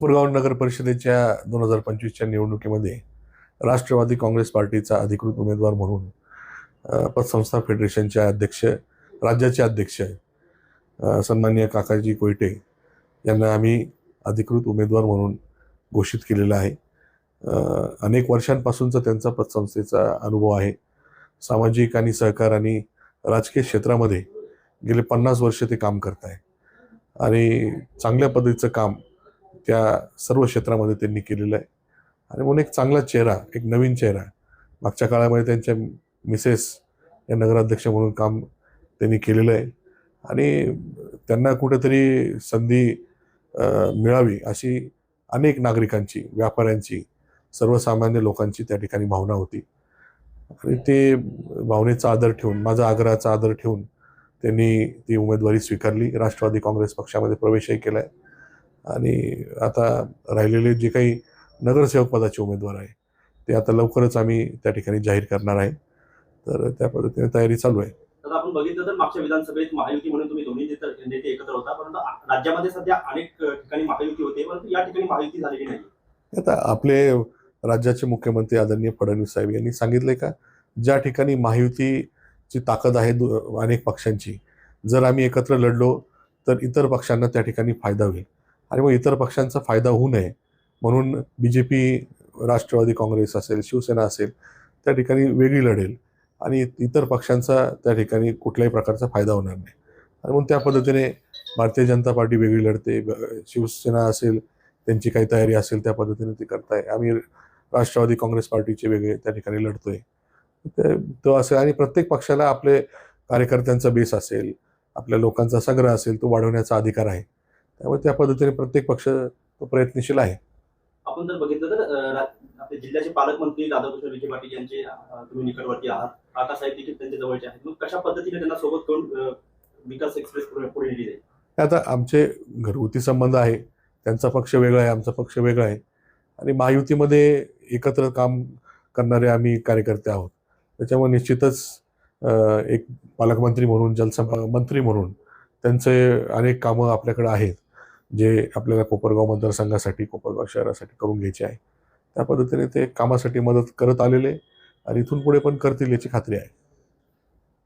कोपरगाव नगर परिषदेच्या दोन हजार पंचवीसच्या निवडणुकीमध्ये राष्ट्रवादी काँग्रेस पार्टीचा अधिकृत उमेदवार म्हणून पतसंस्था फेडरेशनचे अध्यक्ष राज्याचे अध्यक्ष सन्माननीय काकाजी कोयटे यांना आम्ही अधिकृत उमेदवार म्हणून घोषित केलेलं आहे. अनेक वर्षांपासूनचा त्यांचा पतसंस्थेचा अनुभव आहे. सामाजिक आणि सहकार आणि राजकीय क्षेत्रामध्ये गेले पन्नास वर्ष ते काम करत आहे आणि चांगल्या पद्धतीचं काम त्या सर्व क्षेत्रामध्ये त्यांनी केलेलं आहे. आणि म्हणून एक चांगला चेहरा एक नवीन चेहरा. मागच्या काळामध्ये त्यांच्या मिसेस या नगराध्यक्ष म्हणून काम त्यांनी केलेलं आहे. आणि त्यांना कुठेतरी संधी मिळावी अशी अनेक नागरिकांची व्यापाऱ्यांची सर्वसामान्य लोकांची त्या ठिकाणी भावना होती. आणि ते भावनेचा आदर ठेवून माझा आग्रहाचा आदर ठेवून त्यांनी ती उमेदवारी स्वीकारली. राष्ट्रवादी काँग्रेस पक्षामध्ये प्रवेशही केला आहे आणि आता राहिलेले जे काही नगरसेवक पदाचे उमेदवार आहे ते आता लवकरच आम्ही त्या ठिकाणी जाहीर करणार आहे. तर त्या पद्धतीने तयारी चालू आहे. तर आपण बघितलं तर मागच्या विधानसभेत महायुती म्हणून तुम्ही दोन्ही नेते एकत्र होता परंतु राज्यामध्ये सध्या अनेक ठिकाणी महायुती होते परंतु या ठिकाणी महायुती झालेली नाही. आता आपले राज्याचे मुख्यमंत्री आदरणीय फडणवीस साहेब यांनी सांगितले का ज्या ठिकाणी महायुतीची ताकद आहे अनेक पक्षांची जर आम्ही एकत्र लढलो तर इतर पक्षांना त्या ठिकाणी फायदा होईल. आणि मग इतर पक्षांचा फायदा होऊ नये. म्हणून B J P Rashtrawadi Congress असेल शिवसेना असेल त्या ठिकाणी वेगळी लढेल. आणि इतर पक्षांचा त्या ठिकाणी कुठल्याही प्रकारचा फायदा होणार नाही. आणि म्हणून त्या पद्धतीने भारतीय जनता पार्टी वेगळी लढते. शिवसेना असेल त्यांची काही तयारी असेल त्या पद्धतीने ते करताय. आम्ही राष्ट्रवादी काँग्रेस पार्टीचे वेगळे त्या ठिकाणी लढतोय. ते तो असेल आणि प्रत्येक पक्षाला आपले कार्यकर्त्यांचा बेस असेल आपल्या लोकांचा संग्रह असेल तो वाढवण्याचा अधिकार आहे. त्यामुळे त्या पद्धतीने प्रत्येक पक्ष तो प्रयत्नशील आहे. आपण जर बघितलं तर आपले जिल्ह्याचे पालकमंत्री राधाकृष्ण विखे पाटील यांचे तुम्ही निकटवर्ती आहात. काकासाहेब देखील त्यांच्या जवळचे आहेत. मग कशा पद्धतीने त्यांना सोबत करून अ, विकास एक्सप्रेस पुढे नेली जाईल? आता आमचे घरगुती संबंध आहे. त्यांचा पक्ष वेगळा आहे आमचा पक्ष वेगळा आहे. आणि महायुतीमध्ये एकत्र काम करणारे आम्ही कार्यकर्ते आहोत. त्याच्यामुळे निश्चितच एक पालकमंत्री म्हणून जलसंप मंत्री म्हणून त्यांचे अनेक कामं आपल्याकडे आहेत. जे आपल्याला कोपरगाव मतदारसंघासाठी कोपरगाव शहरासाठी करून घ्यायचे आहे. त्या पद्धतीने ते कामासाठी मदत करत आलेले आणि इथून पुढे पण करतील याची खात्री आहे.